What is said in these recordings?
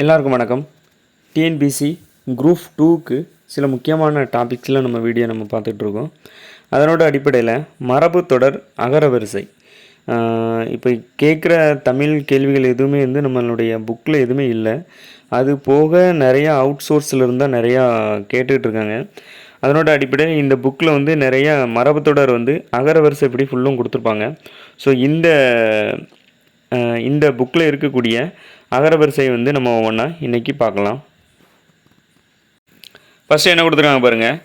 எல்லாருக்கும் வணக்கம். TNPSC group டூக்கு சில முக்கியமான டாபிக்ஸில் நம்ம வீடியோ நம்ம பார்த்துட்ருக்கோம். அதனோட அடிப்படையில் மரபு தொடர் அகர வரிசை. இப்போ கேட்குற தமிழ் கேள்விகள் எதுவுமே வந்து நம்மளுடைய புக்கில் எதுவுமே இல்லை. அது போக நிறையா அவுட் சோர்ஸில் இருந்தால் நிறையா கேட்டுட்ருக்காங்க. அதனோட அடிப்படையில் இந்த புக்கில் வந்து நிறையா மரபு தொடர் வந்து அகர வரிசை இப்படி ஃபுல்லும் கொடுத்துருப்பாங்க. ஸோ இந்த இந்த புக்கில் இருக்கக்கூடிய அகரவரிசை வந்து நம்ம ஒவ்வொன்றா இன்றைக்கி பார்க்கலாம். ஃபஸ்ட்டு என்ன கொடுத்துருக்காங்க பாருங்கள்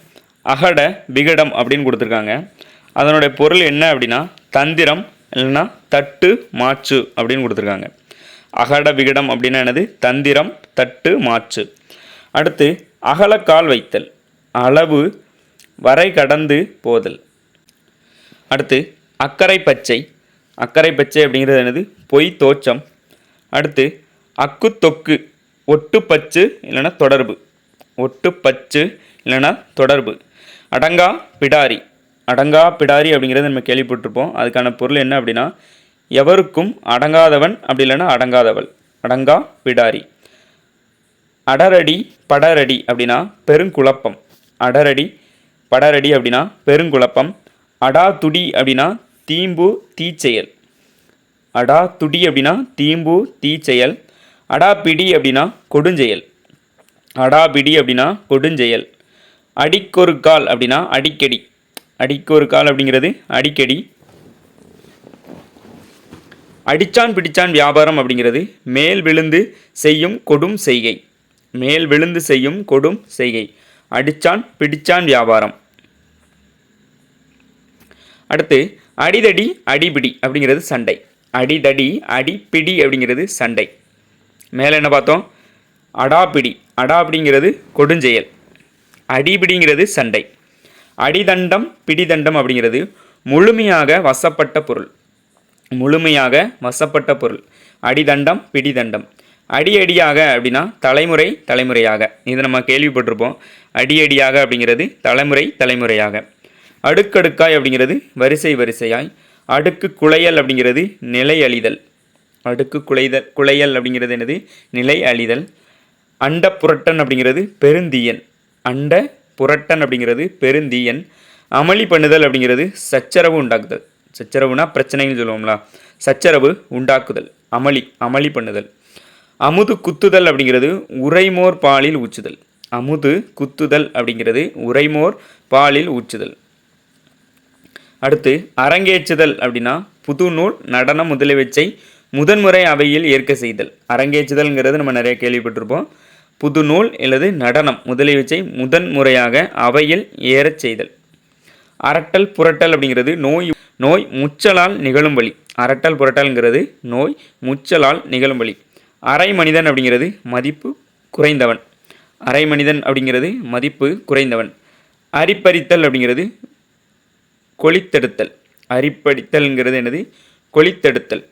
அகட விகடம் அப்படின்னு கொடுத்துருக்காங்க. அதனுடைய பொருள் என்ன அப்படின்னா தந்திரம் இல்லைன்னா தட்டு மாச்சு அப்படின்னு கொடுத்துருக்காங்க. அகட விகடம் அப்படின்னா என்னது? தந்திரம் தட்டு மாச்சு. அடுத்து அகலக்கால் வைத்தல் அளவு வரை கடந்து போதல். அடுத்து அக்கறை பச்சை அக்கறை பச்சை அப்படிங்கிறது என்னது? பொய் தோச்சம் அடுத்து அக்கு தொக்கு ஒட்டு பச்சு இல்லைன்னா தொடர்பு. ஒட்டு பச்சு இல்லைன்னா தொடர்பு. அடங்கா பிடாரி. அடங்கா பிடாரி அப்படிங்கிறது நம்ம கேள்விப்பட்டிருப்போம். அதுக்கான பொருள் என்ன அப்படின்னா எவருக்கும் அடங்காதவன் அப்படி இல்லைன்னா அடங்காதவள். அடங்கா பிடாரி. அடரடி படரடி அப்படின்னா பெருங்குழப்பம். அடரடி படரடி அப்படின்னா பெருங்குழப்பம். அடா துடி அப்படின்னா தீம்பு தீச்செயல் அடா துடி அப்படின்னா தீம்பு தீச்செயல் அடா பிடி அப்படின்னா கொடுஞ்செயல். அடா பிடி அப்படின்னா கொடுஞ்செயல். அடிக்கொரு கால் அப்படின்னா அடிக்கடி. அடிக்கொரு கால் அப்படிங்கிறது அடிக்கடி. அடிச்சான் பிடிச்சான் வியாபாரம் அப்படிங்கிறது மேல் விழுந்து செய்யும் கொடும் செய்கை. மேல் விழுந்து செய்யும் கொடும் செய்கை. அடிச்சான் பிடிச்சான் வியாபாரம். அடுத்து அடிதடி அடிபிடி அப்படிங்கிறது சண்டை. அடிதடி அடிப்பிடி அப்படிங்கிறது சண்டை. மேலே என்ன பார்த்தோம்? அடாபிடி. அடாப்பிடிங்கிறது கொடுஞ்செயல். அடிபிடிங்கிறது சண்டை. அடிதண்டம் பிடிதண்டம் அப்படிங்கிறது முழுமையாக வசப்பட்ட பொருள். முழுமையாக வசப்பட்ட பொருள். அடிதண்டம் பிடிதண்டம். அடி அடியாக அப்படின்னா தலைமுறை தலைமுறையாக. இது நம்ம கேள்விப்பட்டிருப்போம். அடியடியாக அப்படிங்கிறது தலைமுறை தலைமுறையாக. அடுக்கடுக்காய் அப்படிங்கிறது வரிசை வரிசையாய். அடுக்கு குளையல் அப்படிங்கிறது நிலை அழிதல். அடுக்கு குலைதல் குளையல் அப்படிங்கிறது என்னது? நிலை அழிதல். அண்ட புரட்டன் அப்படிங்கிறது பெருந்தீயன். அண்ட புரட்டன் அப்படிங்கிறது பெருந்தீயன். அமளி பண்ணுதல் அப்படிங்கிறது சச்சரவு உண்டாக்குதல். சச்சரவுனா பிரச்சனைன்னு சொல்லுவோம்ல. சச்சரவு உண்டாக்குதல். அமளி அமளி பண்ணுதல். அமுது குத்துதல் அப்படிங்கிறது உரைமோர் பாலில் ஊச்சுதல். அமுது குத்துதல் அப்படிங்கிறது உரைமோர் பாலில் ஊச்சுதல். அடுத்து அரங்கேற்றுதல் அப்படின்னா புது நூல் நடனம் முதலியவற்றை முதன்முறை அவையில் ஏற்க செய்தல். அரங்கேற்றுதல்ங்கிறது நம்ம நிறைய கேள்விப்பட்டிருப்போம். புது நூல் அல்லது நடனம் முதலியவற்றை முதன்முறையாக அவையில் ஏறச் செய்தல். அரட்டல் புரட்டல் அப்படிங்கிறது நோய் நோய் முச்சலால் நிகழும் வழி. அரட்டல் புரட்டல்ங்கிறது நோய் முச்சலால் நிகழும் வழி. அரை மனிதன் அப்படிங்கிறது மதிப்பு குறைந்தவன். அரை மனிதன் அப்படிங்கிறது மதிப்பு குறைந்தவன். அரிப்பறித்தல் அப்படிங்கிறது கொளித்தெடுத்தல். அரிப்படித்தல்ங்கிறது என்னது? கொளித்தெடுத்தல்.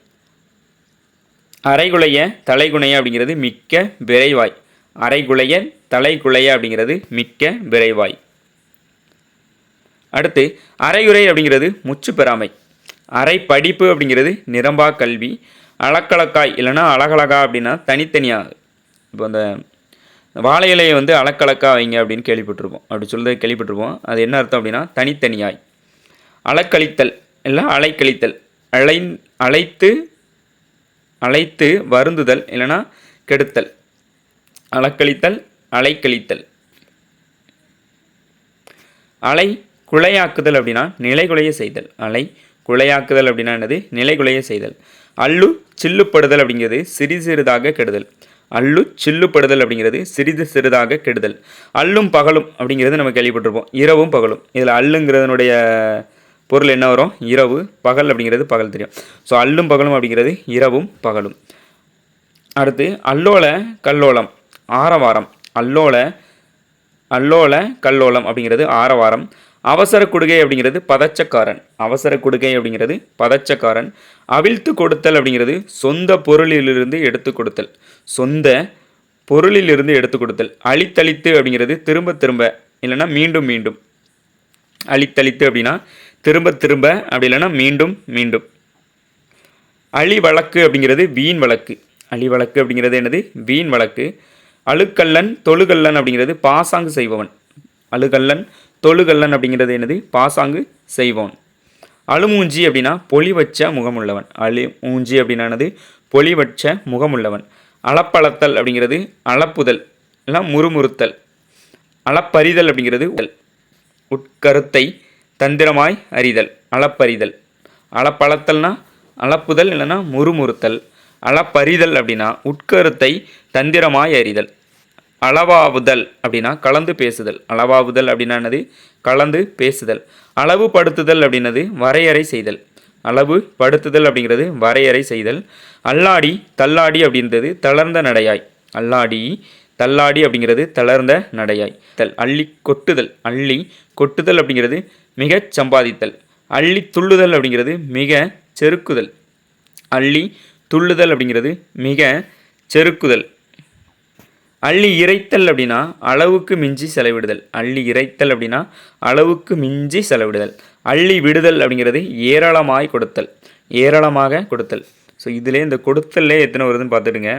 அரைகுலைய தலைகுணைய அப்படிங்கிறது மிக்க விரைவாய். அரைகுலைய தலைகுலைய அப்படிங்கிறது மிக்க விரைவாய். அடுத்து அரையுறை அப்படிங்கிறது முச்சு பெறாமை அரை படிப்பு அப்படிங்கிறது நிரம்பா கல்வி. அளக்கலக்காய் இல்லைன்னா அழகழகா அப்படின்னா தனித்தனியாக இப்போ அந்த வாழை இலையை வந்து அளக்கலக்கா வைங்க அப்படின்னு கேள்விப்பட்டிருப்போம். அப்படி சொல்லுறது கேள்விப்பட்டிருப்போம். அது என்ன அர்த்தம் அப்படின்னா தனித்தனியாய். அலக்கழித்தல் இல்லை அலைக்கழித்தல். அலை அழைத்து அழைத்து வருந்துதல் இல்லைன்னா கெடுத்தல். அலக்கழித்தல் அலைக்கழித்தல். அலை குலையாக்குதல் அப்படின்னா நிலைகுலைய செய்தல். அலை குலையாக்குதல் அப்படின்னா என்னது? நிலைகுலைய செய்தல். அல்லு சில்லுப்படுதல் அப்படிங்கிறது சிறு சிறிதாக கெடுதல். அல்லு சில்லுப்படுதல் அப்படிங்கிறது சிறிது சிறிதாக கெடுதல். அல்லும் பகலும் அப்படிங்கிறது நம்ம கேள்விப்பட்டிருப்போம். இரவும் பகலும். இதில் அல்லுங்கிறதனுடைய பொருள் என்ன வரும்? இரவு பகல் அப்படிங்கிறது பகல் தெரியும். ஸோ அல்லும் பகலும் அப்படிங்கிறது இரவும் பகலும். அடுத்து அல்லோல கல்லோலம் ஆரவாரம். அல்லோல அல்லோல கல்லோலம் அப்படிங்கிறது ஆரவாரம். அவசர கொடுகை அப்படிங்கிறது பதச்சக்காரன். அவசர கொடுகை அப்படிங்கிறது பதச்சக்காரன். அவிழ்த்து கொடுத்தல் அப்படிங்கிறது சொந்த பொருளிலிருந்து எடுத்து கொடுத்தல். சொந்த பொருளிலிருந்து எடுத்து கொடுத்தல். அழித்தளித்து அப்படிங்கிறது திரும்ப திரும்ப இல்லைன்னா மீண்டும் மீண்டும். அழித்தளித்து அப்படின்னா திரும்ப திரும்ப அப்படி இல்லைன்னா மீண்டும் மீண்டும். அழி வழக்கு அப்படிங்கிறது வீண் வழக்கு. அழி வழக்கு அப்படிங்கிறது என்னது? வீண் வழக்கு. அழுக்கல்லன் தொழுகல்லன் அப்படிங்கிறது பாசாங்கு செய்பவன். அழுகல்லன் தொழுகல்லன் அப்படிங்கிறது என்னது? பாசாங்கு செய்பவன். அழுமூஞ்சி அப்படின்னா பொலிவச்ச முகமுள்ளவன். அழு மூஞ்சி அப்படின்னானது பொலிவச்ச முகமுள்ளவன். அளப்பளத்தல் அப்படிங்கிறது அளப்புதல் இல்லை முறுமுறுத்தல். அளப்பறிதல் அப்படிங்கிறது உட்கருத்தை தந்திரமாய் அறிதல் அளப்பறிதல். அளப்பளத்தல்னா அளப்புதல் இல்லைன்னா முறுமுறுத்தல். அளப்பறிதல் அப்படின்னா உட்கருத்தை தந்திரமாய் அறிதல். அளவாவுதல் அப்படின்னா கலந்து பேசுதல். அளவாவுதல் அப்படின்னா என்னது? கலந்து பேசுதல். அளவுபடுத்துதல் அப்படின்னது வரையறை செய்தல். அளவு படுத்துதல் அப்படிங்கிறது வரையறை செய்தல். அல்லாடி தள்ளாடி அப்படின்றது தளர்ந்த நடையாய். அல்லாடி தள்ளாடி அப்படிங்கிறது தளர்ந்த நடையாய். தல் அள்ளி கொட்டுதல். அள்ளி கொட்டுதல் அப்படிங்கிறது மிக சம்பாதித்தல். அள்ளி துள்ளுதல் அப்படிங்கிறது மிக செருக்குதல். அள்ளி துள்ளுதல் அப்படிங்கிறது மிக செருக்குதல். அள்ளி இறைத்தல் அப்படின்னா அளவுக்கு மிஞ்சி செலவிடுதல். அள்ளி இறைத்தல் அப்படின்னா அளவுக்கு மிஞ்சி செலவிடுதல். அள்ளி விடுதல் அப்படிங்கிறது ஏராளமாய் கொடுத்தல். ஏராளமாக கொடுத்தல். ஸோ இதிலே இந்த கொடுத்தல்லே எத்தனை வருதுன்னு பார்த்துடுங்க.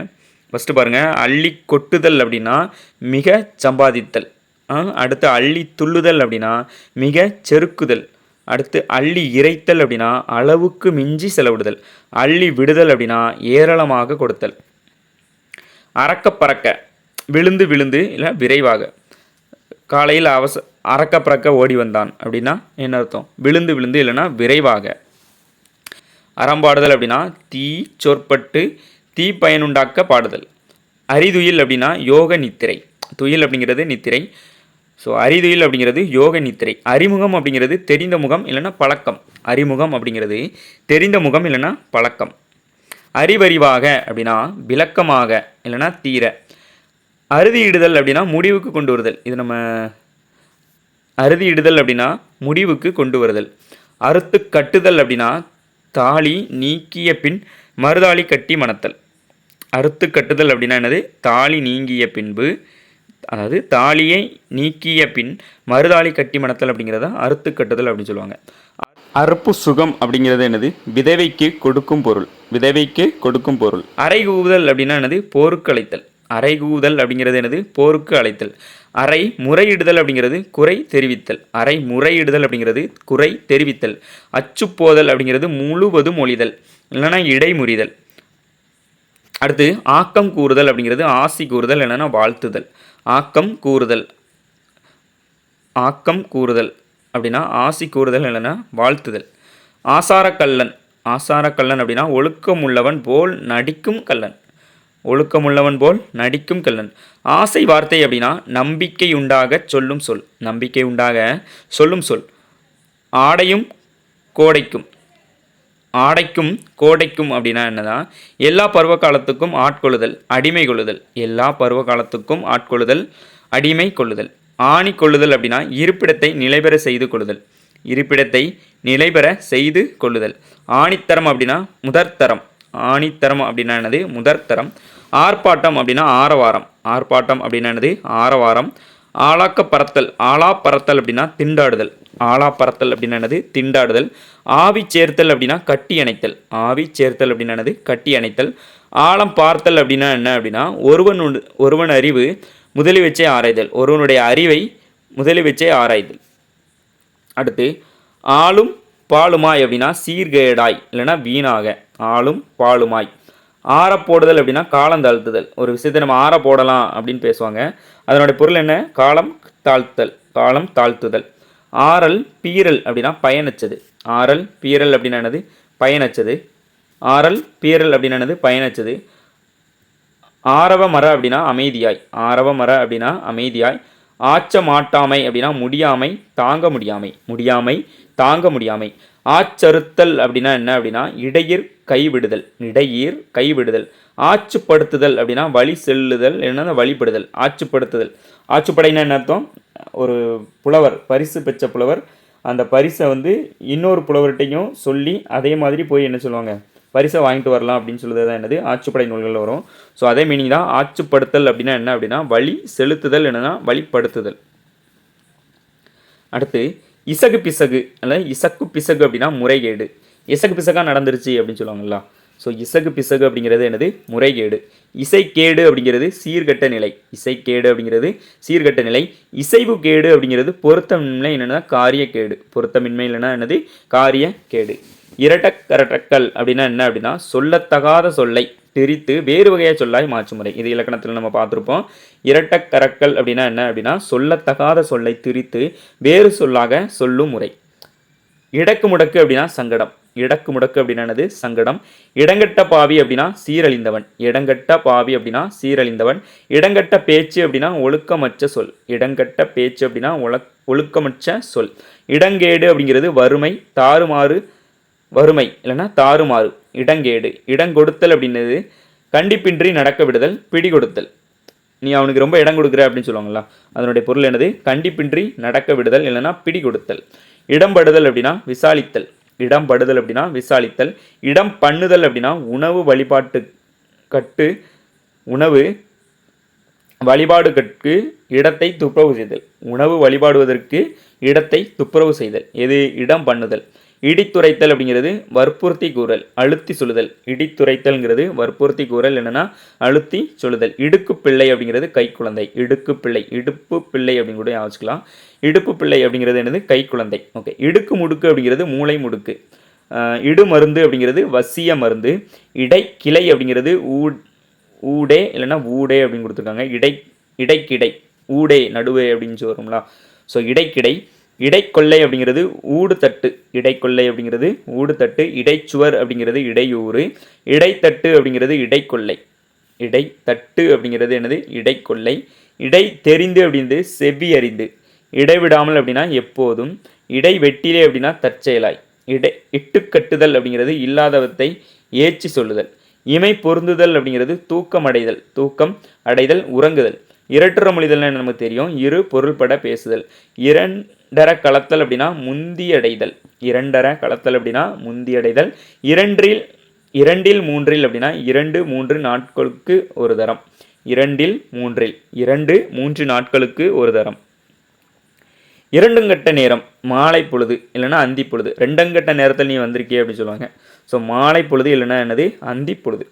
ஃபஸ்ட்டு பாருங்கள் அள்ளி கொட்டுதல் அப்படின்னா மிக சம்பாதித்தல். அடுத்து அள்ளி துள்ளுதல் அப்படின்னா மிக செருக்குதல். அடுத்து அள்ளி இறைத்தல் அப்படின்னா அளவுக்கு மிஞ்சி செலவிடுதல். அள்ளி விடுதல் அப்படின்னா ஏராளமாக கொடுத்தல். அறக்க பறக்க விழுந்து விழுந்து இல்லை விரைவாக. காலையில் அவச அறக்க பறக்க ஓடி வந்தான் அப்படின்னா என்ன அர்த்தம்? விழுந்து விழுந்து இல்லைன்னா விரைவாக. அறம்பாடுதல் அப்படின்னா தீ சொற்பட்டு தீ பயனுண்டாக்க பாடுதல் அரிதுயில் அப்படின்னா யோக நித்திரை. துயில் அப்படிங்கிறது நித்திரை. ஸோ அரிதுயில் அப்படிங்கிறது யோக நித்திரை. அறிமுகம் அப்படிங்கிறது தெரிந்த முகம் இல்லைன்னா பழக்கம். அறிமுகம் அப்படிங்கிறது தெரிந்த முகம் இல்லைன்னா பழக்கம். அறிவறிவாக அப்படின்னா விளக்கமாக இல்லைன்னா தீர. அறுதியிடுதல் அப்படின்னா முடிவுக்கு கொண்டு வருதல். இது நம்ம அறுதியிடுதல் அப்படின்னா முடிவுக்கு கொண்டு வருதல். அறுத்து கட்டுதல் அப்படின்னா தாலி நீக்கிய பின் மறுதாளி கட்டி மணத்தல். அறுத்து கட்டுதல் அப்படின்னா என்னது? தாலி நீங்கிய பின்பு அதாவது தாலியை நீக்கிய பின் மறுதாலி கட்டி மணத்தல் அப்படிங்கிறத? அறுத்து கட்டுதல் அப்படின்னு சொல்லுவாங்க. அறுப்பு சுகம் அப்படிங்கிறது என்னது? விதவைக்கு கொடுக்கும் பொருள். விதவைக்கு கொடுக்கும் பொருள். அறைகூவுதல் அப்படின்னா என்னது? போருக்கு அழைத்தல். அறைகூவுதல் அப்படிங்கிறது என்னது? போருக்கு அழைத்தல். அறை முறையிடுதல் அப்படிங்கிறது குறை தெரிவித்தல். அறை முறையிடுதல் அப்படிங்கிறது குறை தெரிவித்தல். அச்சுப்போதல் அப்படிங்கிறது முழுவதும் மொழிதல் இல்லைன்னா இடைமுறிதல். அடுத்து ஆக்கம் கூறுதல் அப்படிங்கிறது ஆசி கூறுதல் என்னென்னா வாழ்த்துதல். ஆக்கம் கூறுதல். ஆக்கம் கூறுதல் அப்படின்னா ஆசி கூறுதல் என்னென்னா வாழ்த்துதல். ஆசாரக்கல்லன். ஆசாரக்கல்லன் அப்படின்னா ஒழுக்கமுள்ளவன் போல் நடிக்கும் கல்லன். ஒழுக்கமுள்ளவன் போல் நடிக்கும் கல்லன். ஆசை வார்த்தை அப்படின்னா நம்பிக்கை உண்டாக சொல்லும் சொல். நம்பிக்கை உண்டாக சொல்லும் சொல். ஆடையும் கோடைக்கும். ஆடைக்கும் கோடைக்கும் அப்படின்னா என்னதான் எல்லா பருவ காலத்துக்கும் ஆட்கொள்ளுதல் அடிமை கொள்ளுதல் எல்லா பருவ காலத்துக்கும் ஆட்கொள்ளுதல் அடிமை கொள்ளுதல் ஆணி கொள்ளுதல் அப்படின்னா இருப்பிடத்தை நிலைபெற செய்து கொள்ளுதல். இருப்பிடத்தை நிலைபெற செய்து கொள்ளுதல். ஆணித்தரம் அப்படின்னா முதற்தரம். ஆணித்தரம் அப்படின்னா என்னது? முதற்தரம். ஆர்ப்பாட்டம் அப்படின்னா ஆரவாரம். ஆர்ப்பாட்டம் அப்படின்னா என்னது? ஆரவாரம். ஆளாக்க பறத்தல் ஆளா பறத்தல் அப்படின்னா திண்டாடுதல். ஆளா பறத்தல் அப்படின்னா என்னது? திண்டாடுதல். ஆவி சேர்த்தல் அப்படின்னா கட்டி அணைத்தல் ஆவி சேர்த்தல் அப்படின்னா என்னது? கட்டி அணைத்தல் ஆழம் பார்த்தல் அப்படின்னா என்ன அப்படின்னா ஒருவன் ஒருவன் அறிவு முதலி வச்சே ஆராய்தல். ஒருவனுடைய அறிவை முதலி வச்சே ஆராய்தல். அடுத்து ஆளும் பாலுமாய் அப்படின்னா சீர்கேடாய் இல்லைன்னா வீணாக. ஆளும் பாலுமாய். ஆற போடுதல் அப்படின்னா காலம் தாழ்த்துதல். ஒரு விஷயத்தை நம்ம ஆற போடலாம் அப்படின்னு பேசுவாங்க. அதனுடைய பொருள் என்ன? காலம் தாழ்த்தல். காலம் தாழ்த்துதல். ஆறல் பீரல் அப்படின்னா பயனச்சது ஆறல் பீரல் அப்படின்னு என்னது? பயனச்சது ஆறல் பீரல் அப்படின்னு என்னது? பயனச்சது ஆரவ மர அப்படின்னா அமைதியாய். ஆரவ மர அப்படின்னா அமைதியாய். ஆச்ச மாட்டாமை அப்படின்னா முடியாமை தாங்க முடியாமை. முடியாமை தாங்க முடியாமை. ஆச்சறுத்தல் அப்படின்னா என்ன அப்படின்னா இடையீர் கைவிடுதல். இடையீர் கைவிடுதல். ஆச்சுப்படுத்துதல் அப்படின்னா வழி செல்லுதல் என்ன வழிபடுதல். ஆச்சுப்படுத்துதல். ஆச்சுப்படைன்னா என்ன அர்த்தம்? ஒரு புலவர் பரிசு பெற்ற புலவர் அந்த பரிசை வந்து இன்னொரு புலவர்கிட்டையும் சொல்லி அதே மாதிரி போய் என்ன சொல்லுவாங்க? பரிசை வாங்கிட்டு வரலாம் அப்படின்னு சொல்லுறது தான் என்னது? ஆட்சிப்படை நூல்களில் வரும். ஸோ அதே மீனிங் தான் ஆட்சிப்படுத்தல் அப்படின்னா என்ன அப்படின்னா வழி செலுத்துதல் என்னன்னா வழிப்படுத்துதல். அடுத்து இசகு பிசகு அல்ல இசக்கு பிசகு அப்படின்னா முறைகேடு. இசகு பிசகாக நடந்துருச்சு அப்படின்னு சொல்லுவாங்களா ஸோ இசகு பிசகு அப்படிங்கிறது என்னது? முறைகேடு. இசைக்கேடு அப்படிங்கிறது சீர்கெட்ட நிலை. இசைக்கேடு அப்படிங்கிறது சீர்கெட்ட நிலை. இசைவு கேடு அப்படிங்கிறது பொருத்தமின்மை என்னென்னா காரியக்கேடு. பொருத்தமின்மை இல்லைன்னா என்னது? கேடு இரட்டக்கரட்டக்கல் அப்படின்னா என்ன அப்படின்னா சொல்லத்தகாத சொல்லை. பிரித்து வேறு வகையாக சொல்லாய் மாற்று முறை. இது இலக்கணத்தில் நம்ம பார்த்துருப்போம். இரட்டக்கரக்கல் அப்படின்னா என்ன அப்படின்னா சொல்லத்தகாத சொல்லை திரித்து வேறு சொல்லாக சொல்லும் முறை. இடக்கு முடக்கு அப்படின்னா சங்கடம். இடக்கு முடக்கு அப்படின்னா என்னது? சங்கடம். இடங்கட்ட பாவி அப்படின்னா சீரழிந்தவன். இடங்கட்ட பாவி அப்படின்னா சீரழிந்தவன். இடங்கட்ட பேச்சு அப்படின்னா ஒழுக்கமற்ற சொல். இடங்கட்ட பேச்சு அப்படின்னா ஒழக் ஒழுக்கமற்ற சொல். இடங்கேடு அப்படிங்கிறது வறுமை தாறுமாறு வறுமை இல்லைன்னா தாறுமாறு. இடங்கேடு இடங்கொடுத்தல் அப்படின்னது கண்டிப்பின்றி நடக்க விடுதல் பிடி கொடுத்தல் நீ அவனுக்கு ரொம்ப இடம் கொடுக்குற அப்படின்னு சொல்லுவாங்களா அதனுடைய பொருள் என்னது? கண்டிப்பின்றி நடக்க விடுதல் இல்லைன்னா பிடி கொடுத்தல் இடம்படுதல் அப்படின்னா விசாலித்தல். இடம்படுதல் அப்படின்னா விசாலித்தல். இடம் பண்ணுதல் அப்படின்னா உணவு வழிபாட்டு கட்டு உணவு வழிபாடு கற்கு இடத்தை துப்புரவு செய்தல். உணவு வழிபாடுவதற்கு இடத்தை துப்புரவு செய்தல். எது? இடம் பண்ணுதல். இடித்துரைத்தல் அப்படிங்கிறது வற்புறுத்தி கூறல் அழுத்தி சொல்லுதல். இடித்துரைத்தல்ங்கிறது வற்புறுத்தி கூறல் என்னன்னா அழுத்தி சொல்லுதல். இடுக்கு பிள்ளை அப்படிங்கிறது கைக்குழந்தை இடுக்கு பிள்ளை இடுப்பு பிள்ளை அப்படின்னு கூட யோசிக்கலாம் இடுப்பு பிள்ளை அப்படிங்கிறது என்னது? கைக்குழந்தை ஓகே இடுக்கு முடுக்கு அப்படிங்கிறது மூளை முடுக்கு. இடு மருந்து அப்படிங்கிறது வசிய மருந்து. இடைக்கிளை அப்படிங்கிறது ஊ ஊடே இல்லைன்னா ஊடே அப்படின்னு கொடுத்துருக்காங்க. இடை இடைக்கிடை ஊடே நடுவே அப்படின்னு சொல்லி ஸோ இடைக்கிடை இடைக்கொள்ளை அப்படிங்கிறது ஊடு தட்டு இடைக்கொள்ளை அப்படிங்கிறது ஊடு தட்டு இடைச்சுவர் அப்படிங்கிறது இடையூறு. இடைத்தட்டு அப்படிங்கிறது இடைக்கொள்ளை. இடைத்தட்டு அப்படிங்கிறது என்னது? இடைக்கொள்ளை. இடை தெரிந்து அப்படின்றது செவி அறிந்து இடைவிடாமல் அப்படின்னா எப்போதும். இடை வெட்டிலே அப்படின்னா தற்செயலாய். இடை இட்டுக்கட்டுதல் அப்படிங்கிறது இல்லாதவத்தை ஏச்சி சொல்லுதல். இமை பொருந்துதல் அப்படிங்கிறது தூக்கம் அடைதல் தூக்கம் அடைதல் உறங்குதல். இரட்டுற மொழிதல்னு நமக்கு தெரியும்? இரு பொருள்பட பேசுதல். இரண் இரண்டர கலத்தல் அப்படின்னா முந்தியடைதல். இரண்டர கலத்தல் அப்படின்னா முந்தியடைதல். இரண்டில் இரண்டில் மூன்றில் அப்படின்னா இரண்டு மூன்று நாட்களுக்கு ஒரு தரம். இரண்டில் மூன்றில் இரண்டு மூன்று நாட்களுக்கு ஒரு தரம். இரண்டுங்கட்ட நேரம் மாலை பொழுது இல்லைன்னா அந்தி பொழுது. ரெண்டங்கட்ட நேரத்தில் நீ வந்திருக்கிய அப்படின்னு சொல்லுவாங்க. ஸோ மாலை பொழுது இல்லைன்னா என்னது? அந்தி பொழுது.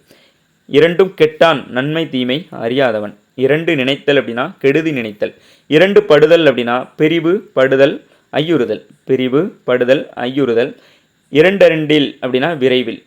இரண்டும் கெட்டான் நன்மை தீமை அறியாதவன். இரண்டு நினைத்தல் அப்படின்னா கெடுதி நினைத்தல். இரண்டு படுதல் அப்படின்னா பிரிவு படுதல் ஐயுறுதல். பிரிவு படுதல் ஐயுறுதல். இரண்டரெண்டில் அப்படின்னா விரைவில்.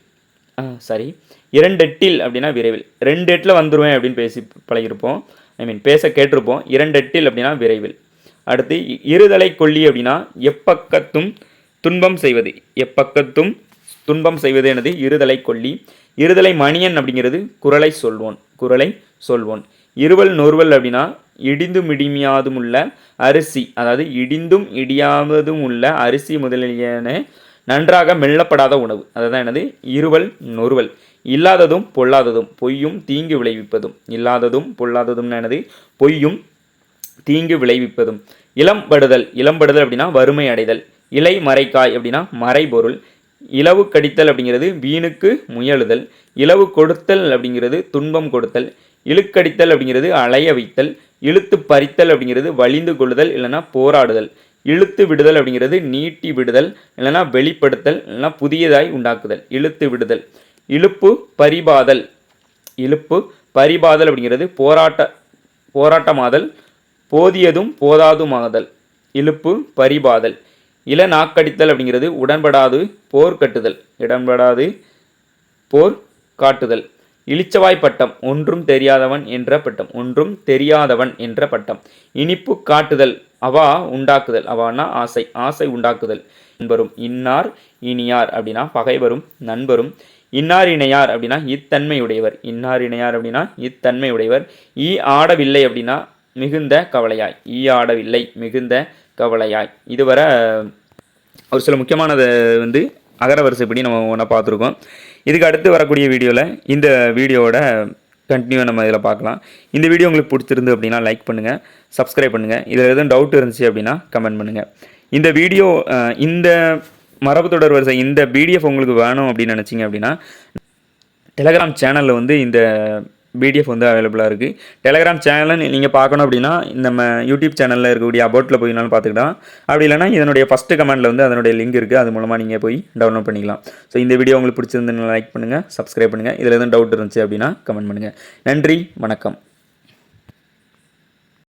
சாரி இரண்டெட்டில் அப்படின்னா விரைவில். ரெண்டு எட்டில் வந்துடுவேன் அப்படின்னு பேசி பழகிருப்போம் ஐ மீன் பேச கேட்டிருப்போம். இரண்டெட்டில் அப்படின்னா விரைவில். அடுத்து இ- இருதலை கொல்லி அப்படின்னா எப்பக்கத்தும் துன்பம் செய்வது. எப்பக்கத்தும் துன்பம் செய்வது எனது இருதலை கொல்லி. இருதலை மணியன் அப்படிங்கிறது குரலை சொல்வோன். குரலை சொல்வோன். இருவல் நொறுவல் அப்படின்னா இடிந்தும் இடிமையாதும் உள்ள அரிசி அதாவது இடிந்தும் இடியாவதும் உள்ள அரிசி முதலியன நன்றாக மெல்லப்படாத உணவு. அதுதான் என்னது? இருவல் நொறுவல். இல்லாததும் பொல்லாததும் பொய்யும் தீங்கு விளைவிப்பதும். இல்லாததும் பொல்லாததும் என்னது? பொய்யும் தீங்கு விளைவிப்பதும். இளம்படுதல் இளம்படுதல் அப்படின்னா வறுமை அடைதல். இலை மறைக்காய் அப்படின்னா மறைபொருள். இலவு கடித்தல் அப்படிங்கிறது வீணுக்கு முயலுதல். இலவு கொடுத்தல் அப்படிங்கிறது துன்பம் கொடுத்தல். இழுக்கடித்தல் அப்படிங்கிறது அலைய வைத்தல் இழுத்து பறித்தல் அப்படிங்கிறது வலிந்து கொள்ளுதல் இல்லைன்னா போராடுதல். இழுத்து விடுதல் அப்படிங்கிறது நீட்டி விடுதல் இல்லைன்னா வெளிப்படுத்தல் இல்லைன்னா புதியதாய் உண்டாக்குதல் இழுத்து விடுதல். இழுப்பு பரிபாதல். இழுப்பு பரிபாதல் அப்படிங்கிறது போராட்ட போராட்டமாதல் போதியதும் போதாதுமாதல். இழுப்பு பரிபாதல். இள நாக்கடித்தல் அப்படிங்கிறது உடன்படாது போர் கட்டுதல். இடம்படாது போர் காட்டுதல். இளிச்சவாய் பட்டம் ஒன்றும் தெரியாதவன் என்ற பட்டம் ஒன்றும் தெரியாதவன் என்ற பட்டம். இனிப்பு காட்டுதல் அவா உண்டாக்குதல் அவானா ஆசை ஆசை உண்டாக்குதல். என்பரும் இன்னார் இனியார் அப்படின்னா பகைவரும் நண்பரும். இன்னார் இணையார் அப்படின்னா இத்தன்மை உடையவர் இன்னார் இணையார் அப்படின்னா இத்தன்மை உடையவர் ஈ ஆடவில்லை அப்படின்னா மிகுந்த கவலையாய். ஈ ஆடவில்லை மிகுந்த கவலையாய். இதுவரை ஒரு சில முக்கியமானதை வந்து அகர வரிசைப்படி நம்ம ஒன்றா பார்த்துருக்கோம். இதுக்கு அடுத்து வரக்கூடிய வீடியோவில் இந்த வீடியோவோட கண்டினியூ நம்ம இதில் பார்க்கலாம். இந்த வீடியோ உங்களுக்கு பிடிச்சிருந்து அப்படின்னா லைக் பண்ணுங்கள் சப்ஸ்கிரைப் பண்ணுங்கள் இதில் எதுவும் டவுட் இருந்துச்சு அப்படின்னா கமெண்ட் பண்ணுங்கள் இந்த வீடியோ இந்த மரபு தொடர் வரிசை இந்த பிடிஎஃப் உங்களுக்கு வேணும் அப்படின்னு நினச்சிங்க அப்படின்னா டெலகிராம் சேனலில் வந்து இந்த பிடிஎஃப் வந்து அவைலபிளாக இருக்குது டெலகிராம் சேனலை நீங்கள் பார்க்கணும் அப்படின்னா நம்ம யூடியூப் சேனலில் இருக்கக்கூடிய அபவுட்டில் போயினாலும் பார்த்துக்கலாம். அப்படி இல்லைனா இதனுடைய ஃபஸ்ட்டு கமெண்டில் வந்து அதனுடைய லிங்க் இருக்குது அது மூலமாக நீங்கள் போய் டவுன்லோட் பண்ணிக்கலாம். ஸோ இந்த வீடியோ உங்களுக்கு பிடிச்சிருந்து லைக் பண்ணுங்கள் சப்ஸ்கிரைப் பண்ணுங்கள் இதில் எதுவும் டவுட் இருந்துச்சு அப்படின்னா கமெண்ட் பண்ணுங்கள் நன்றி வணக்கம்.